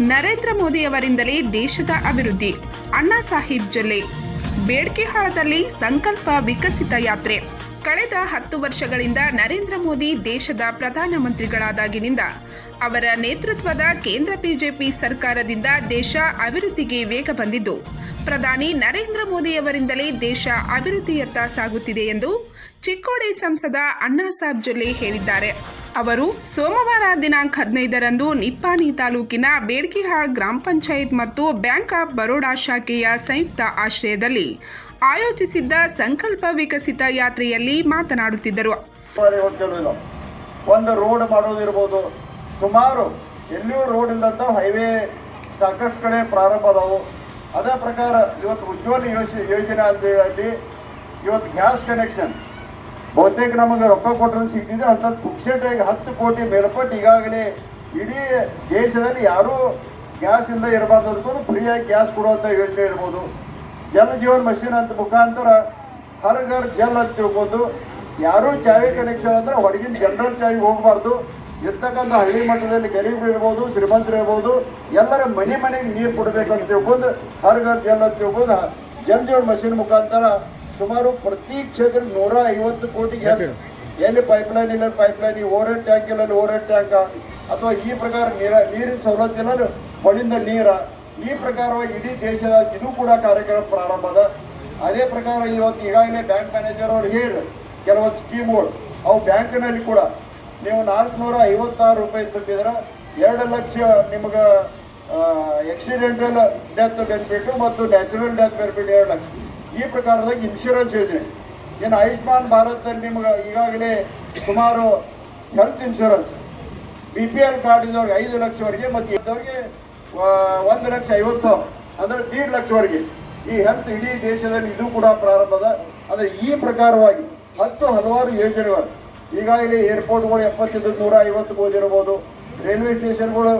ನರೇಂದ್ರ ಮೋದಿಯವರಿಂದಲೇ ದೇಶದ ಅಭಿವೃದ್ಧಿ. ಅಣ್ಣಾ ಸಾಹೇಬ್ ಜೊಲ್ಲೆ. ಬೇಡ್ಕಿಹಾಳದಲ್ಲಿ ಸಂಕಲ್ಪ ವಿಕಸಿತ ಯಾತ್ರೆ. ಕಳೆದ ಹತ್ತು ವರ್ಷಗಳಿಂದ ನರೇಂದ್ರ ಮೋದಿ ದೇಶದ ಪ್ರಧಾನಮಂತ್ರಿಗಳಾದಾಗಿನಿಂದ ಅವರ ನೇತೃತ್ವದ ಕೇಂದ್ರ ಬಿಜೆಪಿ ಸರ್ಕಾರದಿಂದ ದೇಶ ಅಭಿವೃದ್ಧಿಗೆ ವೇಗ ಬಂದಿದ್ದು, ಪ್ರಧಾನಿ ನರೇಂದ್ರ ಮೋದಿಯವರಿಂದಲೇ ದೇಶ ಅಭಿವೃದ್ಧಿಯತ್ತ ಸಾಗುತ್ತಿದೆ ಎಂದು ಚಿಕ್ಕೋಡಿ ಸಂಸದ ಅಣ್ಣಾ ಸಾಹೇಬ್ ಜೊಲ್ಲೆ ಹೇಳಿದ್ದಾರೆ. ಅವರು ಸೋಮವಾರ ದಿನಾಂಕ ಹದಿನೈದರಂದು ನಿಪ್ಪಾಣಿ ತಾಲೂಕಿನ ಬೇಡ್ಕಿಹಾಳ್ ಗ್ರಾಮ ಪಂಚಾಯತ್ ಮತ್ತು ಬ್ಯಾಂಕ್ ಆಫ್ ಬರೋಡಾ ಶಾಖೆಯ ಸಂಯುಕ್ತ ಆಶ್ರಯದಲ್ಲಿ ಆಯೋಜಿಸಿದ್ದ ಸಂಕಲ್ಪ ವಿಕಸಿತ ಯಾತ್ರೆಯಲ್ಲಿ ಮಾತನಾಡುತ್ತಿದ್ದರು. ಒಂದು ರೋಡ್ ಮಾಡೋದಿರ್ಬೋದು ಸುಮಾರು ಎಲ್ಲಿಯೂ ರೋಡ್ ಇಲ್ಲದಂತ ಹೈವೇ ಸಾಕಷ್ಟು ಕಡೆ ಪ್ರಾರಂಭ ಅದಾವು. ಅದೇ ಪ್ರಕಾರ ಇವತ್ತು ಉಜ್ವಲ ಯೋಜನೆ ಅಂತ ಇವತ್ತು ಗ್ಯಾಸ್ ಕನೆಕ್ಷನ್ ಬಹುತೇಕ ನಮಗೆ ರೊಕ್ಕ ಕೊಟ್ಟರೆ ಸಿಗ್ತಿದೆ ಅಂಥದ್ದು ಪುಕ್ಷೇಟಾಗಿ ಹತ್ತು ಕೋಟಿ ಮೇಲ್ಪಟ್ಟು ಈಗಾಗಲೇ ಇಡೀ ದೇಶದಲ್ಲಿ ಯಾರೂ ಗ್ಯಾಸ್ ಇಲ್ಲದೆ ಇರಬಾರ್ದು ಫ್ರೀಯಾಗಿ ಗ್ಯಾಸ್ ಕೊಡುವಂಥ ಯೋಜನೆ ಇರ್ಬೋದು. ಜಲ ಜೀವನ್ ಮಷೀನ್ ಅಂತ ಮುಖಾಂತರ ಹರ್ ಘರ್ ಜಲ್ ಅಂತ ತಿಳ್ಕೊಂಡು ಯಾರೂ ಚಾವಿ ಕನೆಕ್ಷನ್ ಅಂದ್ರೆ ಹೊರಗಿನ ಜನರಲ್ ಚಾವಿ ಹೋಗಬಾರ್ದು. ಇರ್ತಕ್ಕಂಥ ಹಳ್ಳಿ ಮಟ್ಟದಲ್ಲಿ ಗರೀಬರು ಇರ್ಬೋದು, ಶ್ರೀಮಂತರು ಇರ್ಬೋದು, ಎಲ್ಲರ ಮನೆ ಮನೆಗೆ ನೀರು ಕೊಡಬೇಕಂತ ತಿಳ್ಕೊಂಡು ಹರ್ ಘರ್ ಜಲ್ ಅಂತ ತಿಳ್ಕೊಂಡು ಜಲ್ ಜೀವನ್ ಮಷೀನ್ ಮುಖಾಂತರ ಸುಮಾರು ಪ್ರತಿ ಕ್ಷೇತ್ರ ನೂರ ಐವತ್ತು ಕೋಟಿಗೆ ಎಲ್ಲಿ ಪೈಪ್ಲೈನ್ ಇಲ್ಲ ಪೈಪ್ಲೈನ್ ಈ ಓವರ್ ಹೆಡ್ ಟ್ಯಾಂಕ್ ಇಲ್ಲ ಓವರ್ ಹೆಡ್ ಟ್ಯಾಂಕ್ ಅಥವಾ ಈ ಪ್ರಕಾರ ನೀರ ನೀರಿನ ಸೌಲಭ್ಯ ಹೊಳಿಂದ ನೀರ? ಈ ಪ್ರಕಾರವಾಗಿ ಇಡೀ ದೇಶದ ಇದು ಕೂಡ ಕಾರ್ಯಕ್ರಮ ಪ್ರಾರಂಭ ಅದ. ಅದೇ ಪ್ರಕಾರ ಇವತ್ತು ಈಗಾಗಲೇ ಬ್ಯಾಂಕ್ ಮ್ಯಾನೇಜರ್ ಅವ್ರು ಹೇಳಿ ಕೆಲವೊಂದು ಸ್ಕೀಮ್ಗಳು. ಅವು ಬ್ಯಾಂಕ್ನಲ್ಲಿ ಕೂಡ. ನೀವು ನಾಲ್ಕುನೂರ ಐವತ್ತಾರು ರೂಪಾಯಿ ತುಂಬಿದ್ರೆ ಎರಡು ಲಕ್ಷ ನಿಮ್ಗೆ ಆಕ್ಸಿಡೆಂಟಲ್ ಡೆತ್ ಬೆನಿಫಿಟ್ ಮತ್ತು ನ್ಯಾಚುರಲ್ ಡೆತ್ ಬೆನಿಫಿಟ್ ಎರಡು ಲಕ್ಷ. ಈ ಪ್ರಕಾರದಾಗ ಇನ್ಶೂರೆನ್ಸ್ ಯೋಜನೆ ಏನು ಆಯುಷ್ಮಾನ್ ಭಾರತದಲ್ಲಿ ನಿಮ್ಗೆ ಈಗಾಗಲೇ ಸುಮಾರು health insurance B P L card ಇದ್ದವ್ರಿಗೆ ಐದು ಲಕ್ಷವರೆಗೆ ಮತ್ತು ಇದ್ದವ್ರಿಗೆ ಒಂದು ಲಕ್ಷ ಐವತ್ತು ಅಂದರೆ ದೀಡ್ ಲಕ್ಷವರೆಗೆ. ಈ ಹೆಲ್ತ್ ಇಡೀ ದೇಶದಲ್ಲಿ ಇದು ಕೂಡ ಪ್ರಾರಂಭದ, ಅಂದರೆ ಈ ಪ್ರಕಾರವಾಗಿ ಹತ್ತು ಹಲವಾರು ಯೋಜನೆಗಳು. ಈಗಾಗಲೇ ಏರ್ಪೋರ್ಟ್ಗಳು ಎಪ್ಪತ್ತಿದ್ದು ನೂರ ಐವತ್ತು ಓದಿರ್ಬೋದು ರೈಲ್ವೆ ಸ್ಟೇಷನ್ಗಳು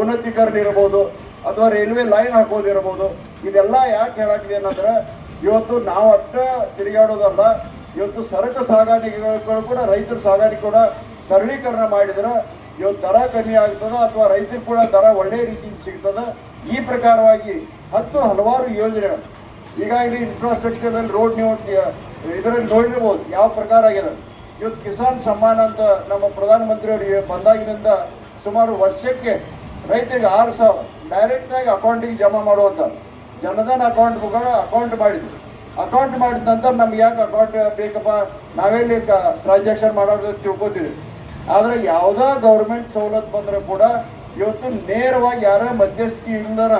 ಉನ್ನತೀಕರಣ ಇರ್ಬೋದು ಅಥವಾ ರೈಲ್ವೆ ಲೈನ್ ಹಾಕೋದಿರ್ಬೋದು ಇದೆಲ್ಲ ಯಾಕೆ ಹೇಳಾಕಿದೆ ಅನ್ನಂದ್ರೆ ಇವತ್ತು ನಾವು ಅಷ್ಟ ತಿರುಗಾಡೋದಲ್ಲ, ಇವತ್ತು ಸರಕು ಸಾಗಾಣಿಕೆಗಳು ಕೂಡ ರೈತರ ಸಾಗಾಣಿಕೆ ಕೂಡ ಸರಳೀಕರಣ ಮಾಡಿದ್ರೆ ಇವತ್ತು ದರ ಕಮ್ಮಿ ಆಗ್ತದೆ ಅಥವಾ ರೈತರು ಕೂಡ ದರ ಒಳ್ಳೆಯ ರೀತಿಯಿಂದ ಸಿಗ್ತದೆ, ಈ ಪ್ರಕಾರವಾಗಿ ಹತ್ತು ಹಲವಾರು ಯೋಜನೆಗಳು. ಈಗಾಗಲೇ ಇನ್ಫ್ರಾಸ್ಟ್ರಕ್ಚರಲ್ಲಿ ರೋಡ್ ನೀವು ಇದರಲ್ಲಿ ನೋಡಿರ್ಬೋದು ಯಾವ ಪ್ರಕಾರ ಆಗಿದೆ. ಇವತ್ತು ಕಿಸಾನ್ ಸಮ್ಮಾನ ಅಂತ ನಮ್ಮ ಪ್ರಧಾನಮಂತ್ರಿಯವರಿಗೆ ಬಂದಾಗಿನಿಂದ ಸುಮಾರು ವರ್ಷಕ್ಕೆ ರೈತರಿಗೆ ಆರು ಸಾವಿರ ಡೈರೆಕ್ಟಾಗಿ ಅಕೌಂಟಿಗೆ ಜಮಾ ಮಾಡುವಂಥ ಜನಧನ್ ಅಕೌಂಟ್ ಮುಖಾಂತರ ಅಕೌಂಟ್ ಮಾಡಿದ್ರು ಅಕೌಂಟ್ ಮಾಡಿದ ನಂತರ ನಮ್ಗೆ ಯಾಕೆ ಅಕೌಂಟ್ ಬೇಕಪ್ಪ? ನಾವೆಲ್ಲಿ ಟ್ರಾನ್ಸಾಕ್ಷನ್ ಮಾಡೋದು ತಿಳ್ಕೊತೀವಿ. ಆದರೆ ಯಾವುದೋ ಗೌರ್ಮೆಂಟ್ ಸವಲತ್ತು ಬಂದರೂ ಕೂಡ ಇವತ್ತು ನೇರವಾಗಿ ಯಾರೋ ಮಧ್ಯಸ್ಥಿ ಇಲ್ಲದರ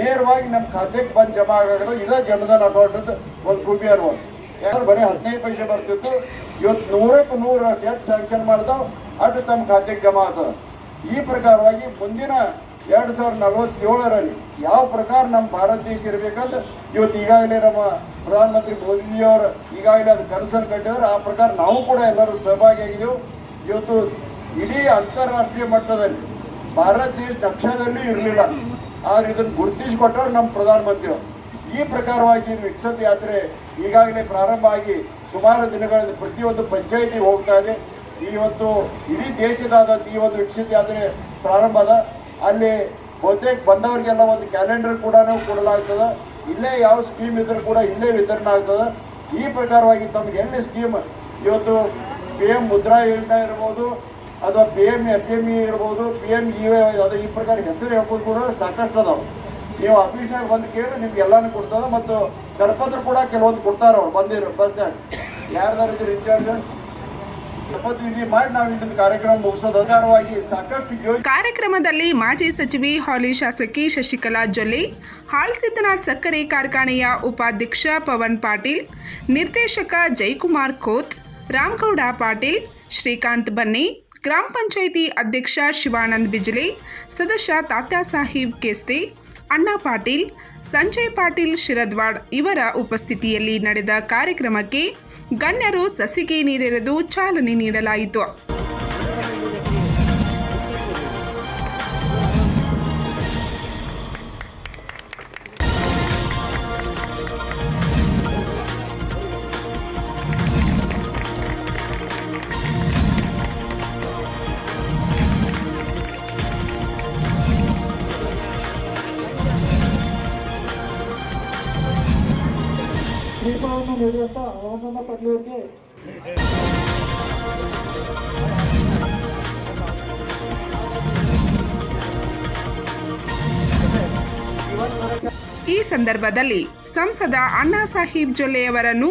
ನೇರವಾಗಿ ನಮ್ಮ ಖಾತೆಗೆ ಬಂದು ಜಮಾ ಆಗೋದು ಇದೇ ಜನಧನ್ ಅಕೌಂಟ್ ಅಂತ ಒಂದು ಖೂಬಿ ಅನ್ಬೋದು. ಯಾರು ಬರೀ ಹದಿನೈದು ಪೈಸೆ ಬರ್ತಿತ್ತು. ಇವತ್ತು ನೂರಕ್ಕೆ ನೂರು ಎಷ್ಟು ಸ್ಯಾಂಕ್ಷನ್ ಮಾಡ್ತಾವೆ ಅಷ್ಟು ತಮ್ಮ ಖಾತೆಗೆ ಜಮಾ ಆಗ್ತದೆ. ಈ ಪ್ರಕಾರವಾಗಿ ಮುಂದಿನ ಎರಡು ಸಾವಿರದ ನಲವತ್ತೇಳರಲ್ಲಿ ಯಾವ ಪ್ರಕಾರ ನಮ್ಮ ಭಾರತ ದೇಶ ಇರಬೇಕಂದ್ರೆ ಇವತ್ತು ಈಗಾಗಲೇ ನಮ್ಮ ಪ್ರಧಾನಮಂತ್ರಿ ಮೋದಿಜಿಯವರು ಈಗಾಗಲೇ ಅದು ಕನಸನ್ನು ಕಟ್ಟಿದ್ರೆ ಆ ಪ್ರಕಾರ ನಾವು ಕೂಡ ಎಲ್ಲರೂ ಸಹಭಾಗಿಯಾಗಿದ್ದೆವು. ಇವತ್ತು ಇಡೀ ಅಂತಾರಾಷ್ಟ್ರೀಯ ಮಟ್ಟದಲ್ಲಿ ಭಾರತ ದೇಶ ನಕ್ಷದಲ್ಲಿ ಇರಲಿಲ್ಲ. ಆದ್ರೆ ಇದನ್ನು ಗುರುತಿಸಿಕೊಟ್ಟವ್ರು ನಮ್ಮ ಪ್ರಧಾನಮಂತ್ರಿಯವರು. ಈ ಪ್ರಕಾರವಾಗಿ ವಿಕ್ಷತ್ ಯಾತ್ರೆ ಈಗಾಗಲೇ ಪ್ರಾರಂಭ ಆಗಿ ಸುಮಾರು ದಿನಗಳಲ್ಲಿ ಪ್ರತಿಯೊಂದು ಪಂಚಾಯಿತಿ ಹೋಗ್ತಾ ಇದೆ. ಇವತ್ತು ಇಡೀ ದೇಶದಾದಂಥ ಈ ಒಂದು ಯಾತ್ರೆ ಪ್ರಾರಂಭ ಅಲ್ಲಿ ಬಹುತೇಕ ಬಂದವರಿಗೆಲ್ಲ ಒಂದು ಕ್ಯಾಲೆಂಡರ್ ಕೂಡ ಕೊಡಲಾಗ್ತದೆ. ಇಲ್ಲೇ ಯಾವ ಸ್ಕೀಮ್ ಇದ್ರೂ ಕೂಡ ಇಲ್ಲೇ ವಿತರಣೆ ಆಗ್ತದೆ. ಈ ಪ್ರಕಾರವಾಗಿ ತಮಗೆ ಎಲ್ಲಿ ಸ್ಕೀಮ್ ಇವತ್ತು ಪಿ ಎಂ ಮುದ್ರಾ ಯೋಜನೆ ಇರ್ಬೋದು, ಅಥವಾ P M F M E ಇರ್ಬೋದು ಪಿ ಎಂ ಇ ಅದು ಈ ಪ್ರಕಾರ ಹೆಸರು ಹೇಳ್ಬೋದು ಕೂಡ ಸಾಕಷ್ಟು ಅದಾವೆ. ನೀವು ಆಫೀಸ್ನಾಗ ಬಂದು ಕೇಳಿ ನಿಮ್ಗೆ ಎಲ್ಲಾನು ಕೊಡ್ತದೆ, ಮತ್ತು ಕರಪತ್ರ ಕೂಡ ಕೆಲವೊಂದು ಕೊಡ್ತಾರೆ ಅವ್ರು, ಬಂದಿರೋ ಬರ್ತಾರೆ ಯಾರ್ದಾರು ಇದ್ರ ಇನ್ಚಾರ್ಜ್ ಕಾರ್ಯಕ್ರಮದಲ್ಲಿ ಮಾಜಿ ಸಚಿವಿ, ಹಾಲಿ ಶಾಸಕಿ ಶಶಿಕಲಾ ಜೊಲ್ಲೆ ಹಾಳ್ಸಿದ್ದನಾಥ್ ಸಕ್ಕರೆ ಕಾರ್ಖಾನೆಯ ಉಪಾಧ್ಯಕ್ಷ ಪವನ್ ಪಾಟೀಲ್, ನಿರ್ದೇಶಕ ಜೈಕುಮಾರ್ ಖೋತ್ ರಾಮಗೌಡ ಪಾಟೀಲ್, ಶ್ರೀಕಾಂತ್ ಬನ್ನಿ, ಗ್ರಾಮ ಪಂಚಾಯಿತಿ ಅಧ್ಯಕ್ಷ ಶಿವಾನಂದ್ ಬಿಜ್ಲೆ, ಸದಸ್ಯ ತಾತ್ಯಾ ಸಾಹೇಬ್ ಕೇಸ್ತಿ, ಅಣ್ಣಾ ಪಾಟೀಲ್, ಸಂಜಯ್ ಪಾಟೀಲ್ ಶಿರದ್ವಾಡ್ ಇವರ ಉಪಸ್ಥಿತಿಯಲ್ಲಿ ನಡೆದ ಕಾರ್ಯಕ್ರಮಕ್ಕೆ ಗಣ್ಯರು ಸಸಿಗೆ ನೀರೆರೆದು ಚಾಲನೆ ನೀಡಲಾಯಿತು. ಈ ಸಂದರ್ಭದಲ್ಲಿ ಸಂಸದ ಅಣ್ಣಾ ಸಾಹೀಬ್ ಜೊಲ್ಲೆಯವರನ್ನು,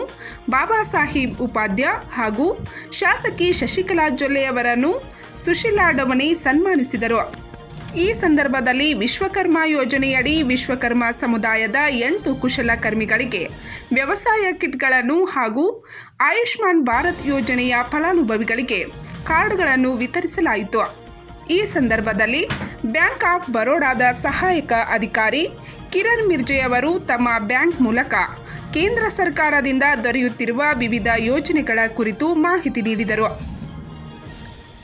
ಬಾಬಾ ಸಾಹೀಬ್ ಉಪಾಧ್ಯ ಹಾಗೂ ಶಾಸಕಿ ಶಶಿಕಲಾ ಜೊಲ್ಲೆಯವರನ್ನು ಸುಶೀಲಾ ಡಮಣಿ ಸನ್ಮಾನಿಸಿದರು. ಈ ಸಂದರ್ಭದಲ್ಲಿ ವಿಶ್ವಕರ್ಮ ಯೋಜನೆಯಡಿ ವಿಶ್ವಕರ್ಮ ಸಮುದಾಯದ ಎಂಟು ಕುಶಲಕರ್ಮಿಗಳಿಗೆ ವ್ಯವಸಾಯ ಕಿಟ್ಗಳನ್ನು ಹಾಗೂ ಆಯುಷ್ಮಾನ್ ಭಾರತ್ ಯೋಜನೆಯ ಫಲಾನುಭವಿಗಳಿಗೆ ಕಾರ್ಡ್ಗಳನ್ನು ವಿತರಿಸಲಾಯಿತು. ಈ ಸಂದರ್ಭದಲ್ಲಿ ಬ್ಯಾಂಕ್ ಆಫ್ ಬರೋಡಾದ ಸಹಾಯಕ ಅಧಿಕಾರಿ ಕಿರಣ್ ಮಿರ್ಜೆಯವರು ತಮ್ಮ ಬ್ಯಾಂಕ್ ಮೂಲಕ ಕೇಂದ್ರ ಸರ್ಕಾರದಿಂದ ದೊರೆಯುತ್ತಿರುವ ವಿವಿಧ ಯೋಜನೆಗಳ ಕುರಿತು ಮಾಹಿತಿ ನೀಡಿದರು.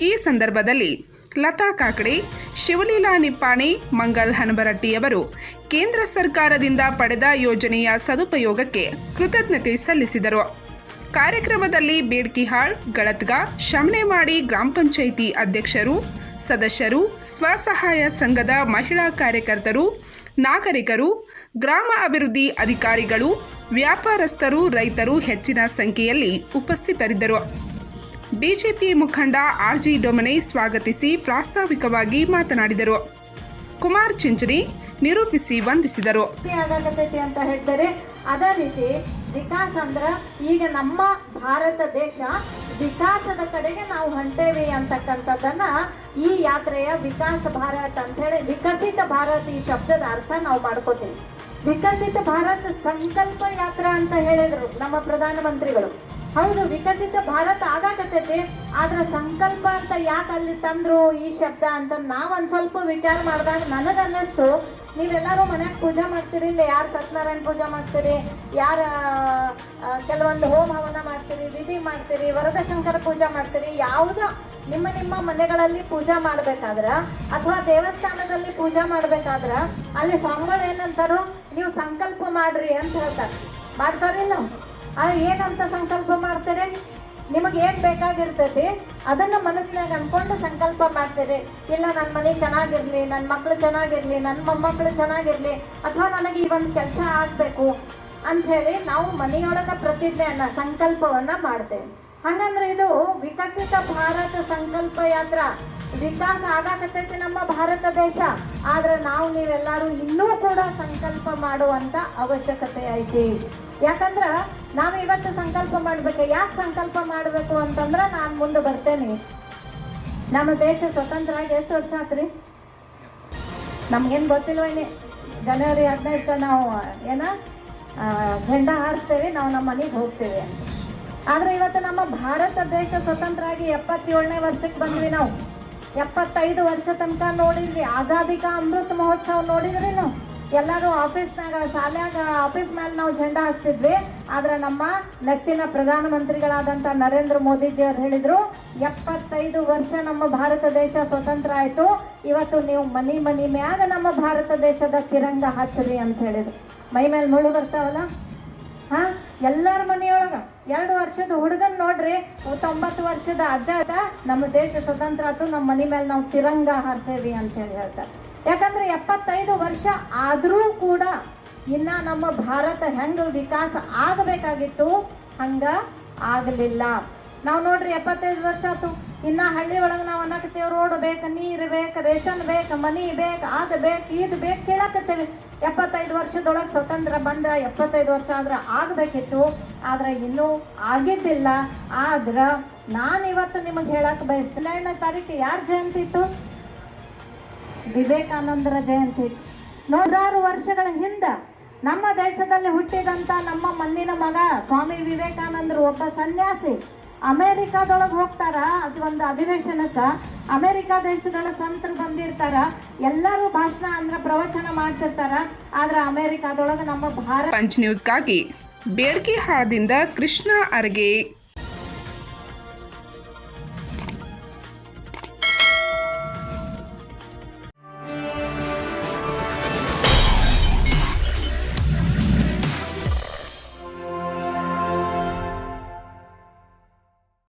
ಈ ಸಂದರ್ಭದಲ್ಲಿ ಲತಾ ಕಾಕಡೆ ಶಿವಲೀಲಾ ನಿಪ್ಪಾಣಿ ಮಂಗಲ್ ಹನಬರಟ್ಟಿಯವರು ಕೇಂದ್ರ ಸರ್ಕಾರದಿಂದ ಪಡೆದ ಯೋಜನೆಯ ಸದುಪಯೋಗಕ್ಕೆ ಕೃತಜ್ಞತೆ ಸಲ್ಲಿಸಿದರು. ಕಾರ್ಯಕ್ರಮದಲ್ಲಿ ಬೇಡ್ಕಿಹಾಳ್ ಗಳತ್ಗ ಶಮನೆಮಾಡಿ ಗ್ರಾಮ ಪಂಚಾಯಿತಿ ಅಧ್ಯಕ್ಷರು, ಸದಸ್ಯರು ಸ್ವಸಹಾಯ ಸಂಘದ ಮಹಿಳಾ ಕಾರ್ಯಕರ್ತರು, ನಾಗರಿಕರು, ಗ್ರಾಮ ಅಭಿವೃದ್ಧಿ ಅಧಿಕಾರಿಗಳು, ವ್ಯಾಪಾರಸ್ಥರು, ರೈತರು ಹೆಚ್ಚಿನ ಸಂಖ್ಯೆಯಲ್ಲಿ ಉಪಸ್ಥಿತರಿದ್ದರು. ಬಿಜೆಪಿ ಮುಖಂಡ ಆರ್ಜಿ ಡೊಮನೆ ಸ್ವಾಗತಿಸಿ ಪ್ರಾಸ್ತಾವಿಕವಾಗಿ ಮಾತನಾಡಿದರು. ಕುಮಾರ್ ಚಿಂಚರಿ ನಿರೂಪಿಸಿ ವಂದಿಸಿದರು. ಅಂತ ಹೇಳಿದರೆ ಅದೇ ರೀತಿ ವಿಕಾಸ ಅಂದ್ರ ಈಗ ನಮ್ಮ ಭಾರತ ದೇಶ ವಿಕಾಸದ ಕಡೆಗೆ ನಾವು ಹೊಂಟೇವಿ ಅಂತಕ್ಕಂಥದ್ದನ್ನ ಈ ಯಾತ್ರೆಯ ವಿಕಾಸ ಭಾರತ್ ಅಂತ ಹೇಳಿ ವಿಕಸಿತ ಭಾರತ ಈ ಶಬ್ದದ ಅರ್ಥ ನಾವು ಮಾಡ್ಕೋತೀವಿ. ವಿಕಸಿತ ಭಾರತ ಸಂಕಲ್ಪ ಯಾತ್ರಾ ಅಂತ ಹೇಳಿದ್ರು ನಮ್ಮ ಪ್ರಧಾನಮಂತ್ರಿಗಳು. ಹೌದು, ವಿಕಸಿತ ಭಾರತ ಆಗಾಕತ್ತೈತಿ. ಆದ್ರ ಸಂಕಲ್ಪ ಅಂತ ಯಾಕೆ ಅಲ್ಲಿ ತಂದ್ರು ಈ ಶಬ್ದ ಅಂತ ನಾವ್ ಒಂದ್ ಸ್ವಲ್ಪ ವಿಚಾರ ಮಾಡಿದಾಗ ನನಗ ಅನ್ನಿಸ್ತು ನೀವೆಲ್ಲರೂ ಮನ್ಯಾಗ ಪೂಜೆ ಮಾಡ್ತೀರಿ ಇಲ್ಲ ಯಾರು ಸತ್ಯನಾರಾಯಣ ಪೂಜೆ ಮಾಡ್ತೀರಿ? ಯಾರ ಕೆಲವೊಂದು ಹೋಮ ಹವನ ಮಾಡ್ತೀರಿ, ವಿಧಿ ಮಾಡ್ತೀರಿ, ವರದಶಂಕರ ಪೂಜೆ ಮಾಡ್ತೀರಿ? ಯಾವುದೋ ನಿಮ್ಮ ನಿಮ್ಮ ಮನೆಗಳಲ್ಲಿ ಪೂಜೆ ಮಾಡ್ಬೇಕಾದ್ರ ಅಥವಾ ದೇವಸ್ಥಾನದಲ್ಲಿ ಪೂಜೆ ಮಾಡ್ಬೇಕಾದ್ರ ಅಲ್ಲಿ ಸ್ವಾಮಿಗಳು ಏನಂತಾರೋ ನೀವು ಸಂಕಲ್ಪ ಮಾಡ್ರಿ ಅಂತ ಹೇಳ್ತಾರೆ. ಮಾಡ್ತಾರಿಲ್ಲ ಆ ಏನಂತ ಸಂಕಲ್ಪ ಮಾಡ್ತಾರೆ? ನಿಮಗೆ ಏನು ಬೇಕಾಗಿರ್ತೈತಿ ಅದನ್ನು ಮನಸ್ಸಿನಾಗ ಅಂದ್ಕೊಂಡು ಸಂಕಲ್ಪ ಮಾಡ್ತೀರಿ. ಇಲ್ಲ ನನ್ನ ಮನೆ ಚೆನ್ನಾಗಿರಲಿ ನನ್ನ ಮಕ್ಕಳು ಚೆನ್ನಾಗಿರಲಿ ನನ್ನ ಮೊಮ್ಮಕ್ಕಳು ಚೆನ್ನಾಗಿರಲಿ, ಅಥವಾ ನನಗೆ ಈ ಒಂದು ಕೆಲಸ ಆಗಬೇಕು ಅಂತ ಹೇಳಿ ನಾವು ಮನೆಯೊಳಗೆ ಪ್ರತಿಜ್ಞೆಯನ್ನು, ಸಂಕಲ್ಪವನ್ನು ಮಾಡ್ತೇವೆ. ಹಂಗಂದ್ರೆ ಇದು ವಿಕಸಿತ ಭಾರತ ಸಂಕಲ್ಪ ಯಾತ್ರ? ವಿಕಾಸ ಆಗಾಕತ್ತೈತಿ ನಮ್ಮ ಭಾರತ ದೇಶ. ಆದ್ರೆ ನಾವು ನೀವೆಲ್ಲರೂ ಇನ್ನೂ ಕೂಡ ಸಂಕಲ್ಪ ಮಾಡುವಂತ ಅವಶ್ಯಕತೆ ಐತಿ. ಯಾಕಂದ್ರ ನಾವು ಇವತ್ತು ಸಂಕಲ್ಪ ಮಾಡ್ಬೇಕು, ಯಾಕೆ ಸಂಕಲ್ಪ ಮಾಡಬೇಕು ಅಂತಂದ್ರೆ ನಾನು ಮುಂದೆ ಬರ್ತೇನೆ. ನಮ್ಮ ದೇಶ ಸ್ವತಂತ್ರ ಆಗಿ ಎಷ್ಟು ವರ್ಷ ಆತ್ರಿ? ನಮ್ಗೇನು ಗೊತ್ತಿಲ್ವೇನೆ ಜನವರಿ ಹದಿನೈದು ನಾವು, ಏನ? ಗಂಡ ಹಾರಿಸ್ತೇವೆ, ನಾವು ನಮ್ಮ ಮನೆಗೆ ಹೋಗ್ತೇವೆ. ಆದರೆ ಇವತ್ತು ನಮ್ಮ ಭಾರತ ದೇಶ ಸ್ವತಂತ್ರ ಆಗಿ ಎಪ್ಪತ್ತೇಳನೇ ವರ್ಷಕ್ಕೆ ಬಂದ್ವಿ ನಾವು. ಎಪ್ಪತ್ತೈದು ವರ್ಷ ತನಕ ನೋಡಿದ್ವಿ. ಆಜಾದಿ ಅಮೃತ ಮಹೋತ್ಸವ ನೋಡಿದ್ರಿ ನಾವು? ಎಲ್ಲರೂ ಆಫೀಸ್ನಾಗ ಶಾಲ್ಯಾಗ ಆಫೀಸ್ ಮೇಲೆ ನಾವು ಝಂಡಾ ಹಾಕ್ತಿದ್ವಿ ಆದ್ರೆ ನಮ್ಮ ನೆಚ್ಚಿನ ಪ್ರಧಾನಮಂತ್ರಿಗಳಾದಂಥ ನರೇಂದ್ರ ಮೋದಿಜಿ ಅವರು ಹೇಳಿದ್ರು, ಎಪ್ಪತ್ತೈದು ವರ್ಷ ನಮ್ಮ ಭಾರತ ದೇಶ ಸ್ವತಂತ್ರ ಆಯ್ತು. ಇವತ್ತು ನೀವು ಮನಿ ಮನಿ ಮ್ಯಾಗ ನಮ್ಮ ಭಾರತ ದೇಶದ ತಿರಂಗ ಹಚ್ಚಿರಿ ಅಂತ ಹೇಳಿದ್ರು. ಮೈ ಮೇಲೆ ಮುಳ್ಳು ಬರ್ತಾವಲ್ಲ? ಹಾ? ಎಲ್ಲರ ಮನೆಯೊಳಗ. ಎರಡು ವರ್ಷದ ಹುಡುಗನ್ ನೋಡ್ರಿ, ತೊಂಬತ್ತು ವರ್ಷದ ಅಜ್ಜ ನಮ್ಮ ದೇಶ ಸ್ವತಂತ್ರ ಆಯ್ತು, ನಮ್ಮ ಮನೆ ಮೇಲೆ ನಾವು ತಿರಂಗ ಹಾರ್ಸೇವಿ ಅಂತ ಹೇಳಿ ಹೇಳ್ತಾರೆ. ಯಾಕಂದ್ರೆ ಎಪ್ಪತ್ತೈದು ವರ್ಷ ಆದರೂ ಕೂಡ ಇನ್ನ ನಮ್ಮ ಭಾರತ ಹೆಂಗ ವಿಕಾಸ ಆಗಬೇಕಾಗಿತ್ತು, ಹಂಗ ಆಗಲಿಲ್ಲ. ನಾವು ನೋಡ್ರಿ ಎಪ್ಪತ್ತೈದು ವರ್ಷ ಆಯ್ತು. ಇನ್ನ ಹಳ್ಳಿ ಒಳಗೆ ನಾವು ಅನ್ನಕತ್ತೇವ್, ರೋಡ್ ಬೇಕು, ನೀರು ಬೇಕು, ರೇಷನ್ ಬೇಕು, ಮನಿ ಬೇಕು ಅದು ಬೇಕು ಇದು ಬೇಕು ಕೇಳಕತ್ತೇವೆ. ಎಪ್ಪತ್ತೈದು ವರ್ಷದೊಳಗೆ ಸ್ವತಂತ್ರ ಬಂದ ಎಪ್ಪತ್ತೈದು ವರ್ಷ ಆದ್ರೆ ಆಗಬೇಕಿತ್ತು. ಆದ್ರೆ ಇನ್ನೂ ಆಗಿದ್ದಿಲ್ಲ. ಆದ್ರ ನಾನು ಇವತ್ತು ನಿಮಗೆ ಹೇಳಕ್ ಬಯಸ್ತೀನಿ ಹನ್ನೆರಡನೇ ತಾರೀಕು ಯಾರ ಜಯಂತಿ ಇತ್ತು? ವಿವೇಕಾನಂದರ ಜಯಂತಿ. ನೂರಾರು ವರ್ಷಗಳ ಹಿಂದೆ ನಮ್ಮ ದೇಶದಲ್ಲಿ ಹುಟ್ಟಿದಂತ ನಮ್ಮ ಮಣ್ಣಿನ ಮಗ ಸ್ವಾಮಿ ವಿವೇಕಾನಂದರು ಒಬ್ಬ ಸನ್ಯಾಸಿ. ಅಮೇರಿಕಾದೊಳಗೆ ಹೋಗ್ತಾರ? ಅದು ಒಂದು ಅಧಿವೇಶನಕ್ಕೆ ಅಮೆರಿಕ ದೇಶಗಳ ಸಂತರು ಬಂದಿರ್ತಾರ? ಎಲ್ಲರೂ ಭಾಷಣ ಅಂದ್ರೆ ಪ್ರವಚನ ಮಾಡ್ತಿರ್ತಾರ? ಆದ್ರೆ ಅಮೇರಿಕಾದೊಳಗೆ ನಮ್ಮ ಭಾರತ ಪಂಚ್ ನ್ಯೂಸ್ಗಾಗಿ ಬೇಡ್ಕಿಹಾಳದಿಂದ ಕೃಷ್ಣ ಅರಗೆ